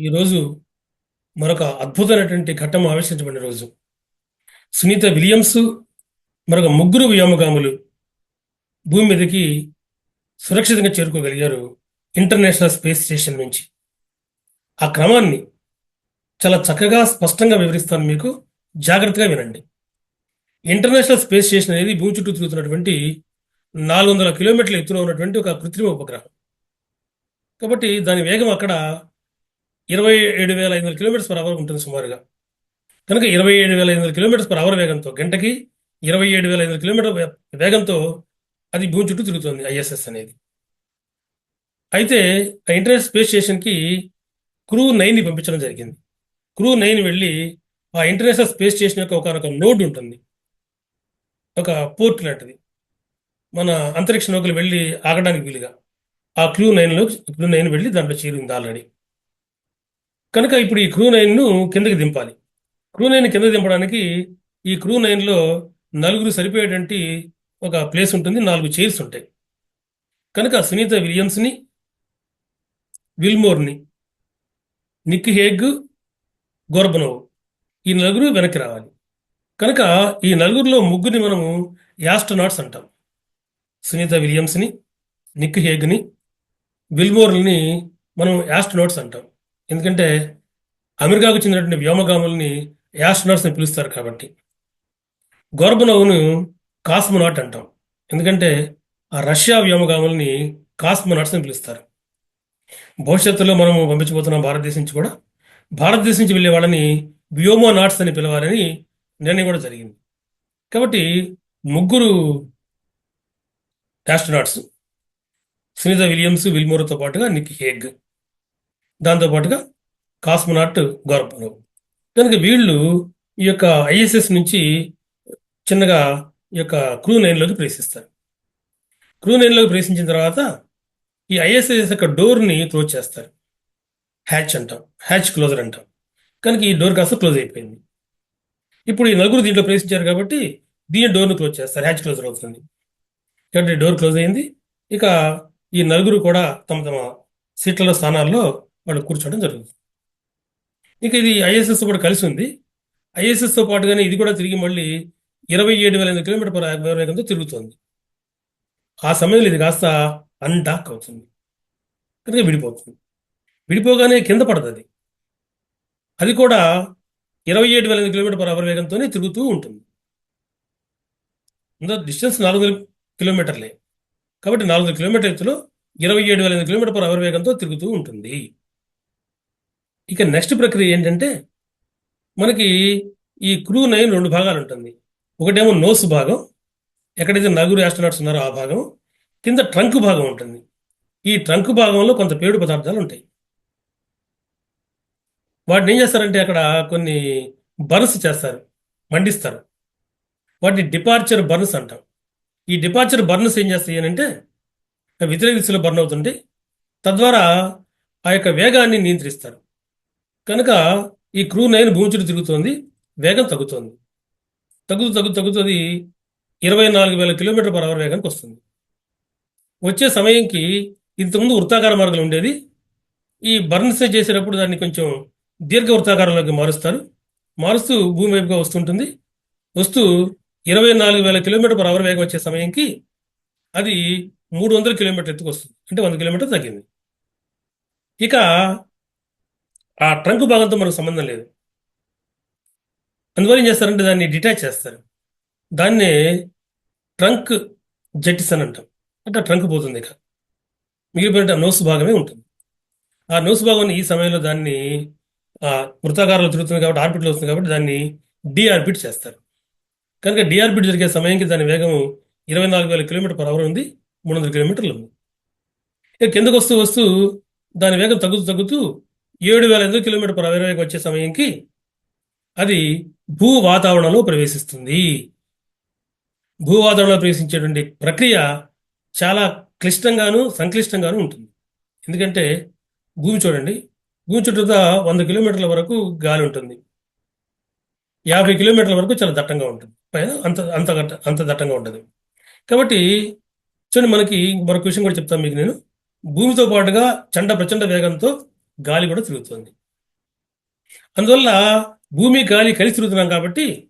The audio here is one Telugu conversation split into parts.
ఈరోజు మరొక అద్భుతమైనటువంటి ఘట్టం ఆవిష్కరించబడిన రోజు. సునీత విలియమ్స్ మరొక ముగ్గురు వ్యోమగాములు భూమి మీదకి సురక్షితంగా చేరుకోగలిగారు ఇంటర్నేషనల్ స్పేస్ స్టేషన్ నుంచి. ఆ క్రమాన్ని చాలా చక్కగా స్పష్టంగా వివరిస్తాను మీకు. జాగ్రత్తగా వినండి. ఇంటర్నేషనల్ స్పేస్ స్టేషన్ అనేది భూమి చుట్టూ తిరుగుతున్నటువంటి నాలుగు వందల కిలోమీటర్ల ఎత్తులో ఉన్నటువంటి ఒక కృత్రిమ ఉపగ్రహం. కాబట్టి దాని వేగం అక్కడ ఇరవై ఏడు వేల ఐదు వందల కిలోమీటర్స్ పర్ అవర్ ఉంటుంది సుమారుగా. కనుక ఇరవై ఏడు వేల ఐదు వందల కిలోమీటర్స్ పర్ అవర్ వేగంతో గంటకి ఇరవై ఏడు వేల ఐదు వందల కిలోమీటర్ వేగంతో అది భూమి చుట్టూ తిరుగుతుంది ఐఎస్ఎస్ అనేది. అయితే ఆ ఇంటర్నేషనల్ స్పేస్ స్టేషన్కి క్రూ నైన్ని పంపించడం జరిగింది. క్రూ నైన్ వెళ్ళి ఆ ఇంటర్నేషనల్ స్పేస్ స్టేషన్ యొక్క ఒక నోడ్ ఉంటుంది. ఒక పోర్ట్ లాంటిది. మన అంతరిక్ష నౌకలు వెళ్ళి ఆగడానికి వీలుగా ఆ క్రూ నైన్లో క్రూ నైన్ వెళ్ళి దాంట్లో చేరింది ఆల్రెడీ. కనుక ఇప్పుడు ఈ క్రూ నైన్ను కిందకి దింపాలి. క్రూ నైన్ కిందకి దింపడానికి ఈ క్రూ నైన్లో నలుగురు సరిపోయేటువంటి ఒక ప్లేస్ ఉంటుంది. నాలుగు చైర్స్ ఉంటాయి. కనుక సునీత విలియమ్స్ని విల్మోర్ని నిక్ హేగ్ గోర్బనోవ్ ఈ నలుగురు వెనక్కి రావాలి. కనుక ఈ నలుగురిలో ముగ్గురిని మనము యాస్ట్రనాట్స్ అంటాం. సునీత విలియమ్స్ని నిక్ హేగ్ని విల్మోర్ని మనం యాస్ట్రనాట్స్ అంటాం. ఎందుకంటే అమెరికాకు చెందినటువంటి వ్యోమగాముల్ని యాస్ట్రోనాట్స్ అని పిలుస్తారు కాబట్టి. గోర్బనోవ్ను కాస్మోనాట్ అంటాం. ఎందుకంటే ఆ రష్యా వ్యోమగాముల్ని కాస్మోనాట్స్ అని పిలుస్తారు. భవిష్యత్తులో మనం పంపించబోతున్నాం భారతదేశం నుంచి కూడా. భారతదేశం నుంచి వెళ్ళే వాళ్ళని వ్యోమోనాట్స్ అని పిలవాలని నిర్ణయం కూడా జరిగింది. కాబట్టి ముగ్గురు ఆస్ట్రోనాట్స్ సునీత విలియమ్స్ విల్మోర్తో పాటుగా నిక్ హేగ్ దాంతో పాటుగా కాస్మోనాట్ గోర్బనోవ్ కనుక వీళ్ళు ఈ యొక్క ఐఎస్ఎస్ నుంచి చిన్నగా ఈ యొక్క క్రూ నైన్లోకి ప్రవేశిస్తారు. క్రూ నైన్లోకి ప్రవేశించిన తర్వాత ఈ ఐఎస్ఎస్ యొక్క డోర్ని క్లోజ్ చేస్తారు. హ్యాచ్ అంటాం హ్యాచ్ క్లోజర్ అంటాం. కనుక ఈ డోర్ కాస్త క్లోజ్ అయిపోయింది. ఇప్పుడు ఈ నలుగురు దీంట్లో ప్రవేశించారు కాబట్టి దీని డోర్ను క్లోజ్ చేస్తారు హ్యాచ్ క్లోజర్ అవుతుంది. కాబట్టి డోర్ క్లోజ్ అయింది. ఇక ఈ నలుగురు కూడా తమ తమ సీట్లలో స్థానాల్లో వాళ్ళు కూర్చోవడం జరుగుతుంది. ఇంకా ఇది ఐఎస్ఎస్ కూడా కలిసి ఉంది. ఐఎస్ఎస్తో పాటుగానే ఇది కూడా తిరిగి మళ్ళీ ఇరవై ఏడు వేల ఎనిమిది కిలోమీటర్ పర్ వేగంతో తిరుగుతుంది. ఆ సమయంలో ఇది కాస్త అన్డాక్ అవుతుంది. కనుక విడిపోతుంది. విడిపోగానే కింద పడుతుంది. అది కూడా ఇరవై ఏడు వేల ఎనిమిది కిలోమీటర్ పర్ అవర్ వేగంతోనే తిరుగుతూ ఉంటుంది. డిస్టెన్స్ నాలుగు వందల కిలోమీటర్లే. కాబట్టి నాలుగు వందల కిలోమీటర్ ఎత్తులో ఇరవై ఏడు వేల ఎనిమిది కిలోమీటర్ పర్ అవర్ వేగంతో తిరుగుతూ ఉంటుంది. ఇక నెక్స్ట్ ప్రక్రియ ఏంటంటే మనకి ఈ క్రూ నైన్ రెండు భాగాలు ఉంటుంది. ఒకటేమో నోస్ భాగం ఎక్కడైతే నలుగురు ఆస్ట్రోనాట్స్ ఉన్నారో ఆ భాగం కింద ట్రంక్ భాగం ఉంటుంది. ఈ ట్రంక్ భాగంలో కొంత పేడు పదార్థాలు ఉంటాయి. వాటిని ఏం చేస్తారంటే అక్కడ కొన్ని బర్న్స్ చేస్తారు మండిస్తారు. వాటిని డిపార్చర్ బర్న్స్ అంటాం. ఈ డిపార్చర్ బర్న్స్ ఏం చేస్తాయి అంటే వ్యతిరేక దిశలో బర్న్ అవుతుంటే తద్వారా ఆ యొక్క వేగాన్ని నియంత్రిస్తారు. కనుక ఈ క్రూ నైన్ భూమి చుట్టూ తిరుగుతోంది వేగం తగ్గుతోంది. తగ్గుతూ తగ్గు తగ్గుతుంది ఇరవై నాలుగు వేల కిలోమీటర్ పర్ అవర్ వేగానికి వస్తుంది. వచ్చే సమయంకి ఇంతకుముందు వృత్తాకార మార్గం ఉండేది. ఈ బర్న్స్ చేసేటప్పుడు దాన్ని కొంచెం దీర్ఘ వృత్తాకారంలోకి మారుస్తారు. మారుస్తూ భూమి వైపుగా వస్తుంటుంది. వస్తూ ఇరవై నాలుగు వేల కిలోమీటర్ పర్ అవర్ వేగం వచ్చే సమయంకి అది మూడు వందల కిలోమీటర్ ఎత్తుకు వస్తుంది. అంటే వంద కిలోమీటర్ తగ్గింది. ఇక ఆ ట్రంక్ భాగంతో మనకు సంబంధం లేదు. అందువల్ల ఏం చేస్తారంటే దాన్ని డిటాచ్ చేస్తారు. దాన్ని ట్రంక్ జెట్టిస్ అని అంటాం. అంటే ట్రంక్ పోతుంది ఇక. మిగిలిపోయిన నోస్ భాగమే ఉంటుంది. ఆ నోస్ భాగం ఈ సమయంలో దాన్ని ఆ, తిరుగుతుంది కాబట్టి ఆర్బిట్లో వస్తుంది కాబట్టి దాన్ని డిఆర్బిట్ చేస్తారు. కనుక డిఆర్బిట్ జరిగే సమయానికి దాని వేగం ఇరవై నాలుగు వేల కిలోమీటర్ పర్ అవర్ ఉంది మూడు వందల కిలోమీటర్లు ఉంది. ఇక కిందకు వస్తూ వస్తూ దాని వేగం తగ్గుతూ తగ్గుతూ ఏడు వేల ఐదు కిలోమీటర్ పర్ అవర్ వచ్చే సమయంకి అది భూ వాతావరణంలో ప్రవేశిస్తుంది. భూ వాతావరణంలో ప్రవేశించేటువంటి ప్రక్రియ చాలా క్లిష్టంగాను సంక్లిష్టంగాను ఉంటుంది. ఎందుకంటే భూమి చూడండి భూమి చుట్టూతా వంద కిలోమీటర్ల వరకు గాలి ఉంటుంది. యాభై కిలోమీటర్ల వరకు చాలా దట్టంగా ఉంటుంది. పైన అంత అంత అంత దట్టంగా ఉంటుంది కాబట్టి చూడండి మనకి మరొక విషయం కూడా చెప్తాను మీకు నేను. భూమితో పాటుగా చండ ప్రచండ వేగంతో గాలి కూడా తిరుగుతుంది. అందువల్ల భూమి గాలి కలిసి తిరుగుతున్నాం కాబట్టి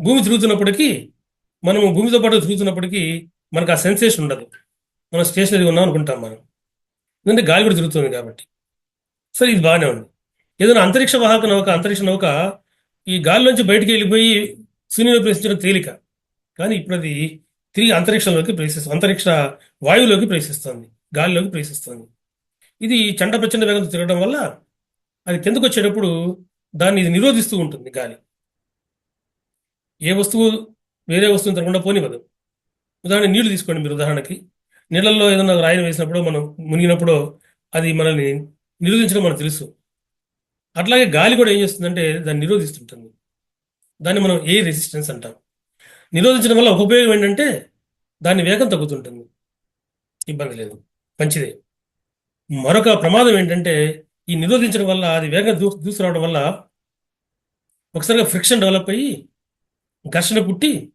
భూమి తిరుగుతున్నప్పటికీ మనము భూమితో పాటు తిరుగుతున్నప్పటికీ మనకు ఆ సెన్సేషన్ ఉండదు. మనం స్టేషనరీ ఉన్నాం అనుకుంటాం మనం. ఎందుకంటే గాలి కూడా తిరుగుతుంది కాబట్టి. సరే ఇది బాగానే ఉంది. ఏదైనా అంతరిక్ష వాహక నౌక అంతరిక్ష నౌక ఈ గాలిలోంచి బయటికి వెళ్ళిపోయి శూన్యంలో ప్రవేశించడం తేలిక. కానీ ఇప్పుడు అది తిరిగి అంతరిక్షంలోకి ప్రవేశిస్తుంది అంతరిక్ష వాయువులోకి ప్రవేశిస్తుంది. గాలిలోకి ప్రవేశిస్తుంది. ఇది చండ ప్రచండ వేగంతో తిరగడం వల్ల అది కిందకు వచ్చేటప్పుడు దాన్ని ఇది నిరోధిస్తూ ఉంటుంది గాలి. ఏ వస్తువు వేరే వస్తువుని తిరగకుండా పోనివ్వదు. ఉదాహరణ నీళ్ళు తీసుకోండి మీరు ఉదాహరణకి. నీళ్ళల్లో ఏదైనా రాయిని వేసినప్పుడు మనం మునిగినప్పుడు అది మనల్ని నిరోధించడం మనకు తెలుసు. అట్లాగే గాలి కూడా ఏం చేస్తుందంటే దాన్ని నిరోధిస్తుంటుంది. దాన్ని మనం ఏ రెసిస్టెన్స్ అంటాం. నిరోధించడం వల్ల ఒక ఉపయోగం ఏంటంటే దాని వేగం తగ్గుతుంటుంది. ఇబ్బంది లేదు. మంచిదే. మరొక ప్రమాదం ఏంటంటే ఈ నిరోధించడం వల్ల అది వేగంగా దూ దూసుకురావడం వల్ల ఒకసారిగా ఫ్రిక్షన్ డెవలప్ అయ్యి ఘర్షణ పుట్టి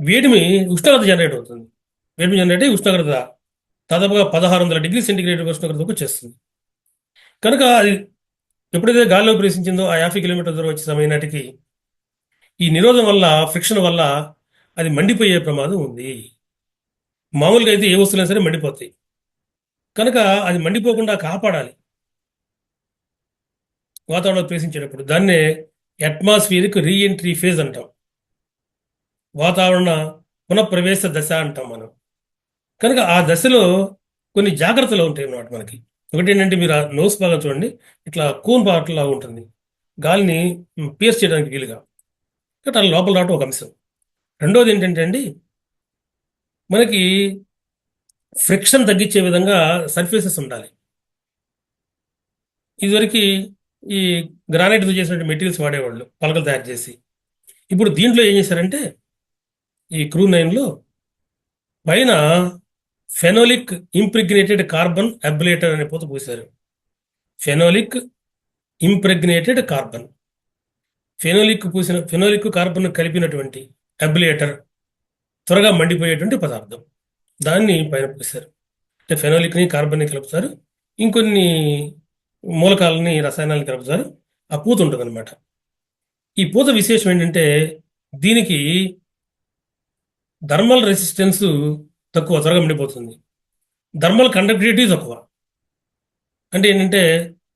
వేడిమి ఉష్ణోగ్రత జనరేట్ అవుతుంది. వేడిమి జనరేట్ అయ్యి ఉష్ణోగ్రత దాదాపుగా పదహారు వందల డిగ్రీ సెంటిగ్రేడ్ ఉష్ణోగ్రతకు వచ్చేస్తుంది. కనుక అది ఎప్పుడైతే గాలిలో ప్రవేశించిందో ఆ యాభై కిలోమీటర్ దూరం వచ్చే సమయం నాటికి ఈ నిరోధం వల్ల ఫ్రిక్షన్ వల్ల అది మండిపోయే ప్రమాదం ఉంది. మామూలుగా అయితే ఏ వస్తువులైనా సరే మండిపోతాయి. కనుక అది మండిపోకుండా కాపాడాలి. వాతావరణంలో ప్రవేశించేటప్పుడు దాన్నే అట్మాస్ఫియర్కి రీఎంట్రీ ఫేజ్ అంటాం. వాతావరణ పునఃప్రవేశ దశ అంటాం మనం. కనుక ఆ దశలో కొన్ని జాగ్రత్తలు ఉంటాయి అన్నమాట మనకి. ఒకటి ఏంటంటే మీరు ఆ నోస్ భాగం చూడండి. ఇట్లా కూన్ పాటలా ఉంటుంది. గాలిని పీర్స్ చేయడానికి వీలుగా. కాబట్టి అలా లోపల రావడం ఒక అంశం. రెండోది ఏంటంటే అండి మనకి ఫ్రిక్షన్ తగ్గించే విధంగా సర్ఫేసెస్ ఉండాలి. ఇదివరకు ఈ గ్రానైట్తో చేసినటువంటి మెటీరియల్స్ వాడేవాళ్ళు పలకలు తయారు చేసి. ఇప్పుడు దీంట్లో ఏం చేశారంటే ఈ క్రూ నైన్లో పైన ఫెనోలిక్ ఇంప్రిగ్నేటెడ్ కార్బన్ అబ్లేటర్ అనే పోత పూశారు. Phenolic impregnated carbon. ఫెనోలిక్ పూసిన ఫెనోలిక్ కార్బన్ కలిపినటువంటి అబ్లేటర్ త్వరగా మండిపోయేటువంటి పదార్థం. దాన్ని పైన పోస్తారు అంటే ఫెనోలిక్ని కార్బన్ని కలుపుతారు. ఇంకొన్ని మూలకాలని రసాయనాలను కలుపుతారు. ఆ పూత ఉంటుంది అనమాట ఈ పూత విశేషం ఏంటంటే దీనికి థర్మల్ రెసిస్టెన్స్ తక్కువ త్వరగా మండిపోతుంది. థర్మల్ కండక్టివిటీ తక్కువ. అంటే ఏంటంటే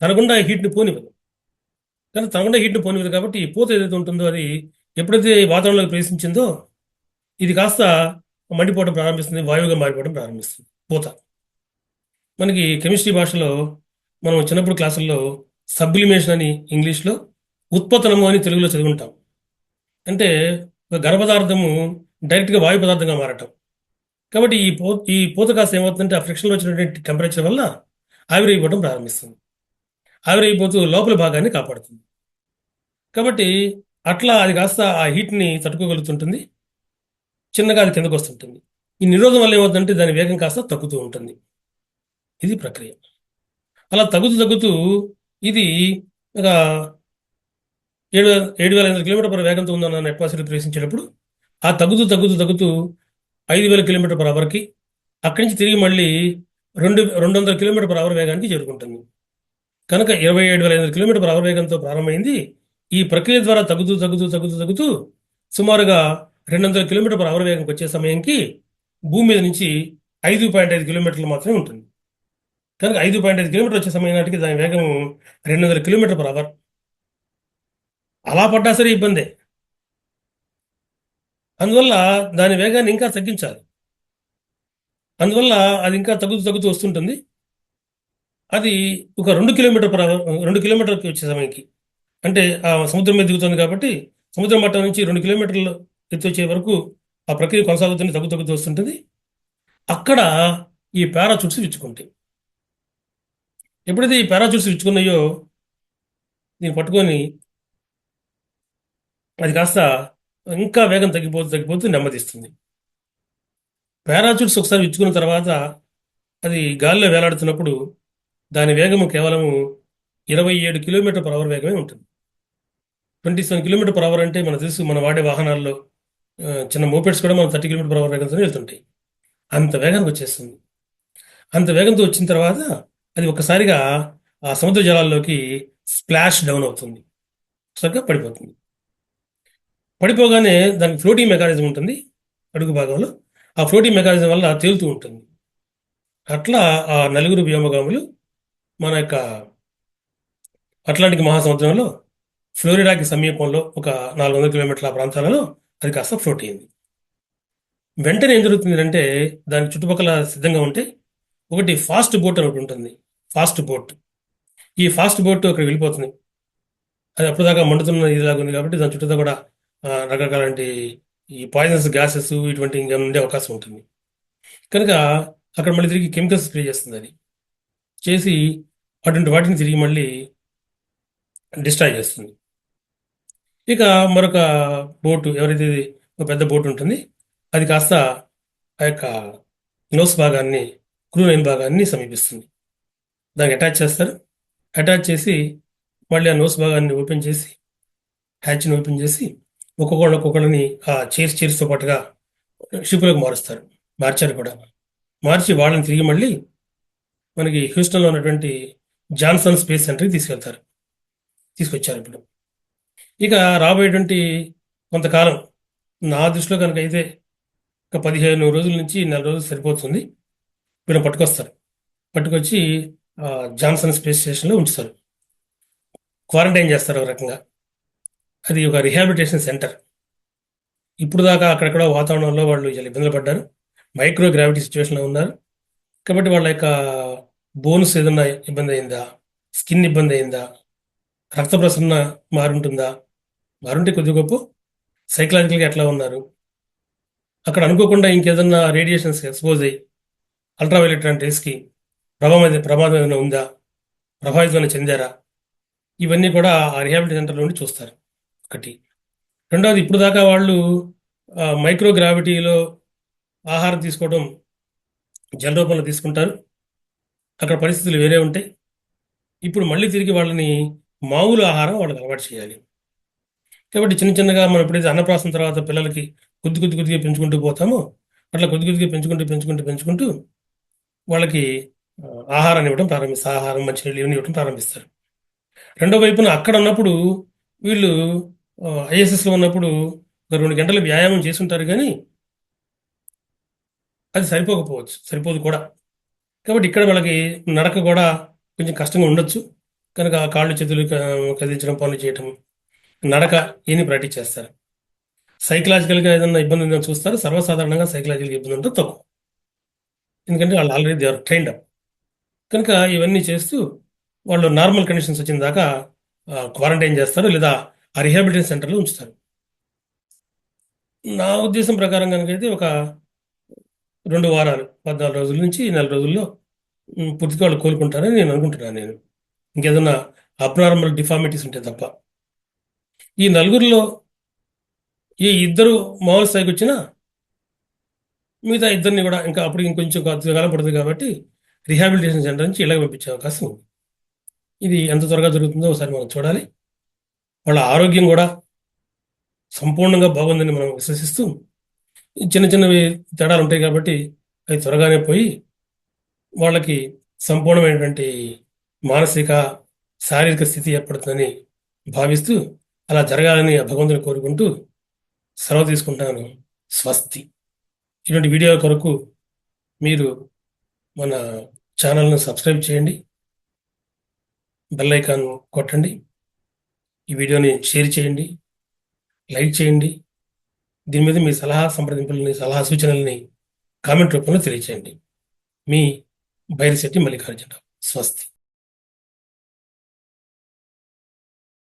తనకుండా హీట్ని పోనివ్వదు. కానీ తనకుండా హీట్ని పోనివ్వదు కాబట్టి ఈ పూత ఏదైతే ఉంటుందో అది ఎప్పుడైతే వాతావరణంలోకి ప్రవేశించిందో ఇది కాస్త మండిపోవడం ప్రారంభిస్తుంది వాయువుగా మారిపోవడం ప్రారంభిస్తుంది. పూత. మనకి కెమిస్ట్రీ భాషలో మనం చిన్నప్పుడు క్లాసుల్లో సబ్లిమేషన్ అని ఇంగ్లీష్లో ఉత్పతనము అని తెలుగులో చదువుంటాం అంటే ఒక గర్భపదార్థము డైరెక్ట్గా వాయు పదార్థంగా మారటం. కాబట్టి ఈ పో ఈ పూత కాస్త ఏమవుతుందంటే ఆ ఫ్రిక్షన్లో వచ్చినటువంటి టెంపరేచర్ వల్ల ఆవిరైపోవడం ప్రారంభిస్తుంది. ఆవిరైపోతూ లోపల భాగాన్ని కాపాడుతుంది. కాబట్టి అట్లా అది కాస్త ఆ హీట్ని తట్టుకోగలుగుతుంటుంది. చిన్నగా అది కిందకు వస్తుంటుంది. ఈ నిరోధం వల్ల ఏమవుతుందంటే దాని వేగం కాస్త తగ్గుతూ ఉంటుంది. ఇది ప్రక్రియ. అలా తగ్గుతూ తగ్గుతూ ఇది ఒక ఏడు ఏడు వేల ఐదు కిలోమీటర్ పర్ వేగంతో ఉందన్న అట్మాస్ఫియర్ ప్రవేశించేటప్పుడు ఆ తగ్గుతూ తగ్గుతూ తగ్గుతూ ఐదు వేల కిలోమీటర్ పర్ అవర్కి అక్కడి నుంచి తిరిగి మళ్ళీ రెండు రెండు వందల కిలోమీటర్ పర్ అవర్ వేగానికి చేరుకుంటుంది. కనుక ఇరవై ఏడు వేల ఐదు కిలోమీటర్ పర్ అవర్ వేగంతో ప్రారంభమైంది. ఈ ప్రక్రియ ద్వారా తగ్గుతూ తగ్గుతూ తగ్గుతూ తగ్గుతూ సుమారుగా రెండు వందల కిలోమీటర్ పర్ అవర్ వేగంకి వచ్చే సమయానికి భూమి మీద నుంచి ఐదు పాయింట్ ఐదు కిలోమీటర్లు మాత్రమే ఉంటుంది. కనుక ఐదు పాయింట్ ఐదు కిలోమీటర్ వచ్చే సమయం నాటికి దాని వేగం రెండు వందల కిలోమీటర్ పర్ అవర్. అలా పడ్డా సరే ఇబ్బందే. అందువల్ల దాని వేగాన్ని ఇంకా తగ్గించాలి. అందువల్ల అది ఇంకా తగ్గుతూ తగ్గుతూ వస్తుంటుంది. అది ఒక రెండు కిలోమీటర్ పర్ అవర్ రెండు కిలోమీటర్కి వచ్చే సమయానికి అంటే ఆ సముద్రం మీద దిగుతుంది కాబట్టి సముద్ర మట్టం నుంచి రెండు కిలోమీటర్లు ఎత్తొచ్చే వరకు ఆ ప్రక్రియ కొనసాగుతుంది తగ్గు తగ్గుతూ వస్తుంటుంది. అక్కడ ఈ పారాచూట్స్ విచ్చుకుంటాయి ఎప్పుడైతే ఈ పారాచూట్స్ విచ్చుకున్నాయో దీన్ని పట్టుకొని అది కాస్త ఇంకా వేగం తగ్గిపోతూ తగ్గిపోతూ నెమ్మదిస్తుంది. పారాచూట్స్ ఒకసారి విచ్చుకున్న తర్వాత అది గాలిలో వేలాడుతున్నప్పుడు దాని వేగము కేవలము ఇరవై ఏడు కిలోమీటర్ పర్ అవర్ వేగమే ఉంటుంది. Twenty seven kilometre per hour అంటే మన తెలుసు మనం వాడే వాహనాల్లో చిన్న మోపెడ్స్ కూడా మనం థర్టీ కిలోమీటర్ పర్ అవర్ వేగంతో వెళ్తుంటాయి. అంత వేగానికి వచ్చేస్తుంది. అంత వేగంతో వచ్చిన తర్వాత అది ఒక్కసారిగా ఆ సముద్ర జలాల్లోకి స్ప్లాష్ డౌన్ అవుతుంది. చక్కగా పడిపోతుంది. పడిపోగానే దానికి ఫ్లోటింగ్ మెకానిజం ఉంటుంది. అడుగు భాగంలో ఆ ఫ్లోటింగ్ మెకానిజం వల్ల తేలుతూ ఉంటుంది. అట్లా ఆ నలుగురు వ్యోమగాములు మన యొక్క అట్లాంటిక్ మహాసముద్రంలో ఫ్లోరిడాకి సమీపంలో ఒక నాలుగు వందల కిలోమీటర్ల ప్రాంతాలలో అది కాస్త ఫ్లోట్ అయింది వెంటనే ఏం జరుగుతుంది అంటే దాని చుట్టుపక్కల సిద్ధంగా ఉంటే ఒకటి ఫాస్ట్ బోట్ అని ఒకటి ఉంటుంది. Fast boat. ఈ ఫాస్ట్ బోట్ అక్కడ వెళ్ళిపోతుంది. అది అప్పుడు దాకా మండుతున్న ఇదిలాగా ఉంది కాబట్టి దాని చుట్టూ కూడా రకరకాలంటి ఈ పాయిజన్స్ గ్యాసెస్ ఇటువంటి ఇంకా ఉండే అవకాశం ఉంటుంది. కనుక అక్కడ మళ్ళీ తిరిగి కెమికల్స్ స్ప్రే చేస్తుంది అది. చేసి అటువంటి వాటిని తిరిగి మళ్ళీ డిస్ట్రాయ్ చేస్తుంది. ఇక మరొక బోటు ఎవరైతే ఒక పెద్ద బోటు ఉంటుంది. అది కాస్త ఆ యొక్క నోస్ భాగాన్ని క్రూ నైన్ భాగాన్ని సమీపిస్తుంది. దానికి అటాచ్ చేస్తారు. అటాచ్ చేసి మళ్ళీ ఆ నోస్ భాగాన్ని ఓపెన్ చేసి హ్యాచ్ని ఓపెన్ చేసి ఒక్కొక్కళ్ళు ఒక్కొక్కళ్ళని ఆ చైర్స్ చైర్స్తో పాటుగా షిప్లోకి మారుస్తారు. మార్చారు కూడా. మార్చి వాళ్ళని తిరిగి మళ్ళీ మనకి హ్యూస్టన్లో ఉన్నటువంటి జాన్సన్ స్పేస్ సెంటర్కి తీసుకెళ్తారు. తీసుకొచ్చారు ఇప్పుడు. ఇక రాబోయేటువంటి కొంతకాలం నా దృష్టిలో కనుక అయితే ఒక పదిహేను రోజుల నుంచి నెల రోజులు సరిపోతుంది. వీళ్ళని పట్టుకొస్తారు. పట్టుకొచ్చి జాన్సన్ స్పేస్ స్టేషన్లో ఉంచుతారు. క్వారంటైన్ చేస్తారు ఒక రకంగా. అది ఒక రిహాబిలిటేషన్ సెంటర్. ఇప్పుడు దాకా అక్కడక్కడ వాతావరణంలో వాళ్ళు చాలా ఇబ్బందులు పడ్డారు. మైక్రో గ్రావిటీ సిచ్యువేషన్లో ఉన్నారు. కాబట్టి వాళ్ళ యొక్క బోన్స్ ఏదన్నా ఇబ్బంది అయిందా? స్కిన్ ఇబ్బంది అయిందా? రక్త ప్రసరణ మారుంటుందా? మారుంటే కొద్ది గొప్ప. సైకలాజికల్గా ఎట్లా ఉన్నారు? అక్కడ అనుకోకుండా ఇంకేదన్నా రేడియేషన్స్ ఎక్స్పోజ్ అయ్యి అల్ట్రావైలెట్ అంటే రేస్కి ప్రభావం ప్రమాదం ఏదైనా ఉందా? ప్రభావితం చెందారా? ఇవన్నీ కూడా ఆ రిహాబిలిటీ సెంటర్లో ఉండి చూస్తారు ఒకటి. రెండవది ఇప్పుడు దాకా వాళ్ళు మైక్రోగ్రావిటీలో మైక్రో గ్రావిటీలో ఆహారం తీసుకోవడం జల రూపంలో తీసుకుంటారు. అక్కడ పరిస్థితులు వేరే ఉంటాయి. ఇప్పుడు మళ్ళీ తిరిగి వాళ్ళని మామూలు ఆహారం వాళ్ళకి అలవాటు చేయాలి. కాబట్టి చిన్న చిన్నగా మనం ఎప్పుడైతే అన్నప్రాసం తర్వాత పిల్లలకి కొద్ది కొద్ది కొద్దిగా పెంచుకుంటూ పోతామో అట్లా కొద్ది కొద్దిగా పెంచుకుంటూ పెంచుకుంటూ పెంచుకుంటూ వాళ్ళకి ఆహారాన్ని ఇవ్వడం ప్రారంభిస్తారు. ఆహారం మంచినీళ్ళు ఇవన్నీ ఇవ్వడం ప్రారంభిస్తారు. రెండో వైపున అక్కడ ఉన్నప్పుడు వీళ్ళు ఐఎస్ఎస్లో ఉన్నప్పుడు ఒక రెండు గంటలు వ్యాయామం చేస్తుంటారు కానీ అది సరిపోకపోవచ్చు. సరిపోదు కూడా. కాబట్టి ఇక్కడ వాళ్ళకి నడక కూడా కొంచెం కష్టంగా ఉండొచ్చు. కనుక కాళ్ళు చేతులు కదిలించడం పనులు చేయటం నడక ఇవన్నీ ప్రాక్టీస్ చేస్తారు? సైకలాజికల్గా ఏదైనా ఇబ్బంది ఉందని చూస్తారు. సర్వసాధారణంగా సైకలాజికల్ ఇబ్బంది ఉంటే తక్కువ. ఎందుకంటే వాళ్ళు already they are trained up కనుక ఇవన్నీ చేస్తూ వాళ్ళు నార్మల్ కండిషన్స్ వచ్చిన దాకా క్వారంటైన్ చేస్తారు లేదా ఆ రిహాబిలిటేషన్ సెంటర్లో ఉంచుతారు. నా ఉద్దేశం ప్రకారం కనుకైతే ఒక రెండు వారాలు పద్నాలుగు రోజుల నుంచి నెల రోజుల్లో పూర్తిగా వాళ్ళు కోలుకుంటారని నేను అనుకుంటున్నాను నేను. ఇంకేదన్నా అబ్నార్మల్ డిఫార్మిటీస్ ఉంటే తప్ప. ఈ నలుగురిలో ఈ ఇద్దరు మామూలు స్థాయికి వచ్చినా మిగతా ఇద్దరిని కూడా ఇంకా అప్పుడు ఇంకొంచెం కాలం పడుతుంది కాబట్టి రిహాబిలిటేషన్ సెంటర్ నుంచి ఇళ్ళకి పంపించే అవకాశం ఉంది. ఇది ఎంత త్వరగా జరుగుతుందో ఒకసారి మనం చూడాలి. వాళ్ళ ఆరోగ్యం కూడా సంపూర్ణంగా బాగుందని మనం విశ్వసిస్తూ చిన్న చిన్నవి తేడాలు ఉంటాయి కాబట్టి అవి త్వరగానే పోయి వాళ్ళకి సంపూర్ణమైనటువంటి మానసిక శారీరక స్థితి ఏర్పడుతుందని భావిస్తూ అలా జరగాలని భగవంతుని కోరుకుంటూ సెలవు తీసుకుంటాను. స్వస్తి. ఇటువంటి వీడియో కొరకు మీరు మన ఛానల్ను సబ్స్క్రైబ్ చేయండి. బెల్ ఐకాన్ కొట్టండి. ఈ వీడియోని షేర్ చేయండి. లైక్ చేయండి. దీని మీద మీ సలహా సంప్రదింపులని సలహా సూచనల్ని కామెంట్ రూపంలో తెలియచేయండి. మీ బైరిశెట్టి మల్లికార్జున. స్వస్తి.